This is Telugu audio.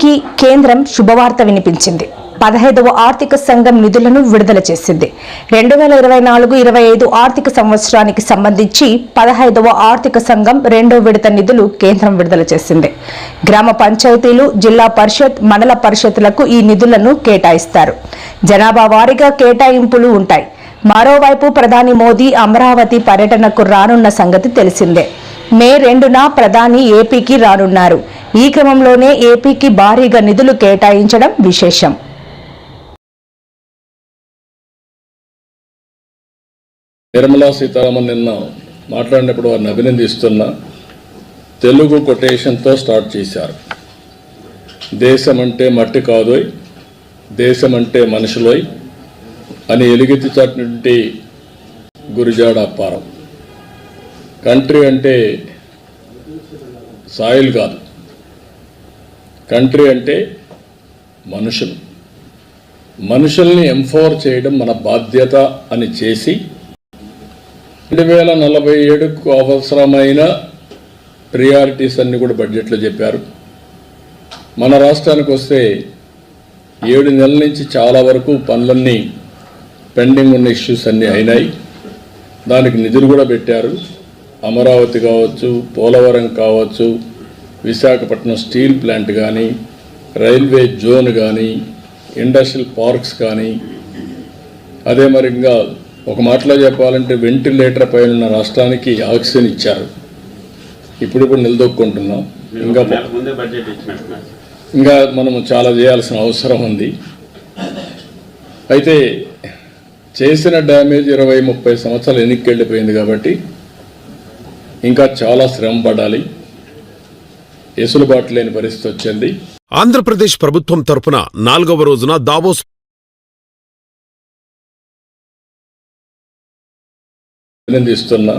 ఏపీకి కేంద్రం శుభవార్త వినిపించింది. పదహైదవ ఆర్థిక సంఘం నిధులను విడుదల చేసింది. రెండు వేల ఇరవై నాలుగు ఇరవై ఐదు ఆర్థిక సంవత్సరానికి సంబంధించి పదహైదవ ఆర్థిక సంఘం రెండో విడత నిధులు కేంద్రం విడుదల చేసింది. గ్రామ పంచాయతీలు జిల్లా పరిషత్ మండల పరిషత్లకు ఈ నిధులను కేటాయిస్తారు. జనాభా వారీగా కేటాయింపులు ఉంటాయి. మరోవైపు ప్రధాని మోదీ అమరావతి పర్యటనకు రానున్న సంగతి తెలిసిందే. మే రెండున ప్రధాని ఏపీకి రానున్నారు. ఈ క్రమంలోనే ఏపీకి భారీగా నిధులు కేటాయించడం విశేషం. నిర్మలా సీతారామన్ నిన్న మాట్లాడినప్పుడు వారిని అభినందిస్తున్న తెలుగు కొటేషన్తో స్టార్ట్ చేశారు. దేశం అంటే మట్టి కాదోయ్ దేశం అంటే మనుషులోయ్ అని ఎలుగెత్తి చాటినటువంటి గురిజాడ అప్పారం కంట్రీ అంటే సాయిల్ కాదు. కంట్రీ అంటే మనుషులు. మనుషుల్ని ఎంఫోర్ చేయడం మన బాధ్యత అని చేసి రెండు వేల నలభై ఏడుకు అవసరమైన ప్రియారిటీస్ అన్నీ కూడా బడ్జెట్లో చెప్పారు. మన రాష్ట్రానికి వస్తే ఏడు నెలల నుంచి చాలా వరకు పనులన్నీ పెండింగ్ ఉన్న ఇష్యూస్ అన్నీ అయినాయి. దానికి నిధులు కూడా పెట్టారు. అమరావతి కావచ్చు పోలవరం కావచ్చు విశాఖపట్నం స్టీల్ ప్లాంట్ కానీ రైల్వే జోన్ కానీ ఇండస్ట్రియల్ పార్క్స్ కానీ అదే మరి ఇంకా ఒక మాటలో చెప్పాలంటే వెంటిలేటర్ పైన ఉన్న రాష్ట్రానికి ఆక్సిజన్ ఇచ్చారు. ఇప్పుడు ఇప్పుడు నిలదొక్కుంటున్నాం. ఇంకా ఇంకా మనము చాలా చేయాల్సిన అవసరం ఉంది. అయితే చేసిన డ్యామేజ్ ఇరవై ముప్పై సంవత్సరాలు వెనక్కి వెళ్ళిపోయింది కాబట్టి ఇంకా చాలా శ్రమ పడాలి. ఎసులుబాటు లేని పరిస్థితి వచ్చింది. ఆంధ్రప్రదేశ్ ప్రభుత్వం తరపున నాలుగవ రోజున దావోస్ అభినందిస్తున్నా.